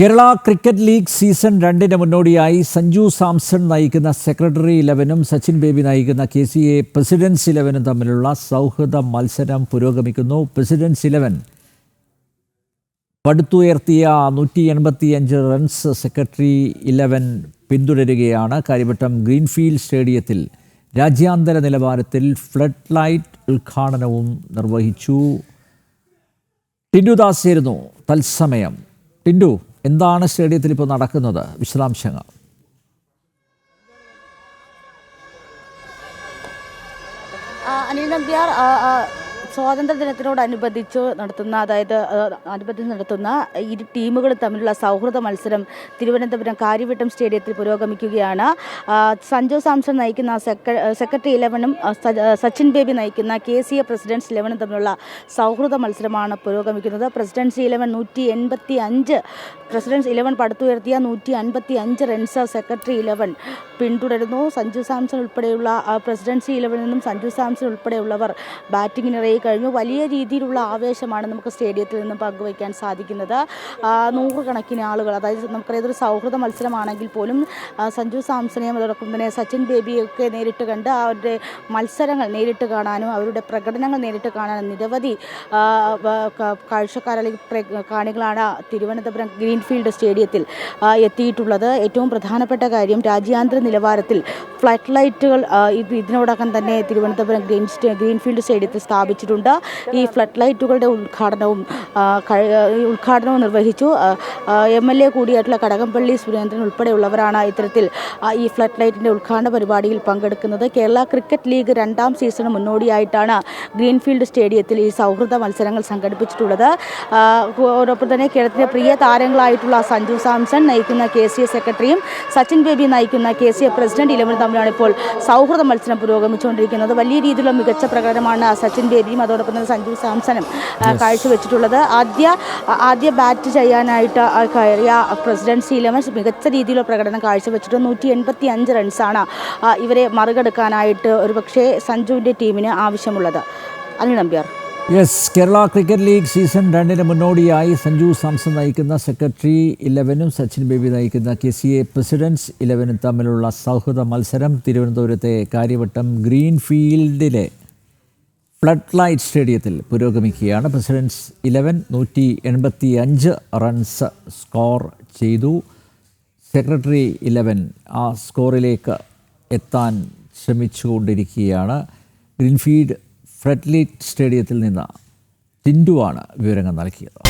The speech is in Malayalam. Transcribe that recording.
കേരള ക്രിക്കറ്റ് ലീഗ് സീസൺ രണ്ടിന് മുന്നോടിയായി സഞ്ജു സാംസൺ നയിക്കുന്ന സെക്രട്ടറി ഇലവനും സച്ചിൻ ബേബി നയിക്കുന്ന കെ സി എ പ്രസിഡൻസ് ഇലവനും തമ്മിലുള്ള സൗഹൃദ മത്സരം പുരോഗമിക്കുന്നു. പ്രസിഡൻസ് ഇലവൻ പടുത്തുയർത്തിയ നൂറ്റി എൺപത്തിയഞ്ച് റൺസ് സെക്രട്ടറി ഇലവൻ പിന്തുടരുകയാണ്. കാര്യവട്ടം ഗ്രീൻഫീൽഡ് സ്റ്റേഡിയത്തിൽ രാജ്യാന്തര നിലവാരത്തിൽ ഫ്ലഡ് ലൈറ്റ് ഉദ്ഘാടനവും നിർവഹിച്ചു. ടിൻഡുദാസ് ആയിരുന്നു തത്സമയം. ടിൻഡു എന്താണ് സ്റ്റേഡിയത്തിൽ ഇപ്പോൾ നടക്കുന്നത്? വിശദാംശങ്ങൾ. അനിൽ നമ്പ്യാർ സ്വാതന്ത്ര്യ ദിനത്തിനോടനുബന്ധിച്ച് നടത്തുന്ന അതായത് അനുബന്ധിച്ച് നടത്തുന്ന ഇരു ടീമുകൾ തമ്മിലുള്ള സൗഹൃദ മത്സരം തിരുവനന്തപുരം കാര്യവട്ടം സ്റ്റേഡിയത്തിൽ പുരോഗമിക്കുകയാണ്. സഞ്ജു സാംസൺ നയിക്കുന്ന സെക്രട്ടറി ഇലവനും സച്ചിൻ ബേബി നയിക്കുന്ന കെ സി എ പ്രസിഡൻസ് ഇലവനും തമ്മിലുള്ള സൗഹൃദ മത്സരമാണ് പുരോഗമിക്കുന്നത്. പ്രസിഡൻസി ഇലവൻ നൂറ്റി എൺപത്തി അഞ്ച് പ്രസിഡൻസ് ഇലവൻ പടുത്തുയർത്തിയ നൂറ്റി അൻപത്തി അഞ്ച് റൺസ് സെക്രട്ടറി ഇലവൻ പിന്തുടരുന്നു. സഞ്ജു സാംസൺ ഉൾപ്പെടെയുള്ള പ്രസിഡൻസി ഇലവനിൽ നിന്നും സഞ്ജു സാംസൺ ഉൾപ്പെടെയുള്ളവർ ബാറ്റിങ്ങിനിറങ്ങി കഴിഞ്ഞു. വലിയ രീതിയിലുള്ള ആവേശമാണ് നമുക്ക് സ്റ്റേഡിയത്തിൽ നിന്ന് പങ്കുവയ്ക്കാൻ സാധിക്കുന്നത്. നൂറുകണക്കിന് ആളുകൾ അതായത് നമുക്കറിയാം ഒരു സൗഹൃദ മത്സരമാണെങ്കിൽ പോലും സഞ്ജു സാംസനെ അതോടൊപ്പം തന്നെ സച്ചിൻ ബേബിയൊക്കെ നേരിട്ട് കണ്ട് അവരുടെ മത്സരങ്ങൾ നേരിട്ട് കാണാനും അവരുടെ പ്രകടനങ്ങൾ നേരിട്ട് കാണാനും നിരവധി കാഴ്ചക്കാർ അല്ലെങ്കിൽ കാണികളാണ് തിരുവനന്തപുരം ഗ്രീൻഫീൽഡ് സ്റ്റേഡിയത്തിൽ എത്തിയിട്ടുള്ളത്. ഏറ്റവും പ്രധാനപ്പെട്ട കാര്യം രാജ്യാന്തര നിലവാരത്തിൽ ഫ്ലാറ്റ് ലൈറ്റുകൾ ഇതിനോടകം തന്നെ തിരുവനന്തപുരം ഗ്രീൻ ഗ്രീൻഫീൽഡ് സ്റ്റേഡിയത്തിൽ സ്ഥാപിച്ചിട്ടുണ്ട്. ഈ ഫ്ലഡ് ലൈറ്റുകളുടെ ഉദ്ഘാടനവും ഉദ്ഘാടനവും നിർവഹിച്ചു. എം എൽ എ കൂടിയായിട്ടുള്ള കടകംപള്ളി സുരേന്ദ്രൻ ഉൾപ്പെടെയുള്ളവരാണ് ഇത്തരത്തിൽ ഈ ഫ്ലഡ് ലൈറ്റിന്റെ ഉദ്ഘാടന പരിപാടിയിൽ പങ്കെടുക്കുന്നത്. കേരള ക്രിക്കറ്റ് ലീഗ് രണ്ടാം സീസൺ മുന്നോടിയായിട്ടാണ് ഗ്രീൻഫീൽഡ് സ്റ്റേഡിയത്തിൽ ഈ സൗഹൃദ മത്സരങ്ങൾ സംഘടിപ്പിച്ചിട്ടുള്ളത്. അതോടൊപ്പം തന്നെ കേരളത്തിലെ പ്രിയ താരങ്ങളായിട്ടുള്ള സഞ്ജു സാംസൺ നയിക്കുന്ന കെ സി എ സെക്രട്ടറിയും സച്ചിൻ ബേബി നയിക്കുന്ന കെ സി എ പ്രസിഡന്റ് ഇലവനും തമ്മിലാണ് ഇപ്പോൾ സൗഹൃദ മത്സരം പുരോഗമിച്ചുകൊണ്ടിരിക്കുന്നത്. വലിയ രീതിയിലുള്ള മികച്ച പ്രകടനമാണ് സച്ചിൻ ബേബിയും അതോടൊപ്പം തന്നെ സഞ്ജു സാംസണും കാഴ്ചവെച്ചിട്ടുള്ളത്. ആദ്യ ആദ്യ ബാറ്റ് ചെയ്യാനായിട്ട് കയറിയ പ്രസിഡൻസി ഇലവൻ മികച്ച രീതിയിലുള്ള പ്രകടനം കാഴ്ചവെച്ചിട്ട് നൂറ്റി എൺപത്തി അഞ്ച് റൺസാണ് ഇവരെ മറികടക്കാനായിട്ട് ഒരുപക്ഷേ സഞ്ജുവിന്റെ ടീമിന് ആവശ്യമുള്ളത്. Anil Nambiar. Yes Kerala cricket league season രണ്ടിന് മുന്നോടിയായി സഞ്ജു സാംസൺ നയിക്കുന്ന സെക്രട്ടറി ഇലവനും സച്ചിൻ ബേബി നയിക്കുന്ന കെ സി എ പ്രസിഡൻസ് ഇലവനും തമ്മിലുള്ള സൗഹൃദ മത്സരം തിരുവനന്തപുരത്തെ കാര്യവട്ടം ഗ്രീൻഫീൽഡിലെ ഫ്ലഡ് ലൈറ്റ് സ്റ്റേഡിയത്തിൽ പുരോഗമിക്കുകയാണ്. പ്രസിഡൻസ് ഇലവൻ നൂറ്റി എൺപത്തി അഞ്ച് റൺസ് സ്കോർ ചെയ്തു. സെക്രട്ടറി ഇലവൻ ആ സ്കോറിലേക്ക് എത്താൻ ശ്രമിച്ചുകൊണ്ടിരിക്കുകയാണ്. ഗ്രീൻഫീൽഡ് ഫ്ലഡ് ലൈറ്റ് സ്റ്റേഡിയത്തിൽ നിന്ന് ടിൻഡുവാണ് വിവരങ്ങൾ നൽകിയത്.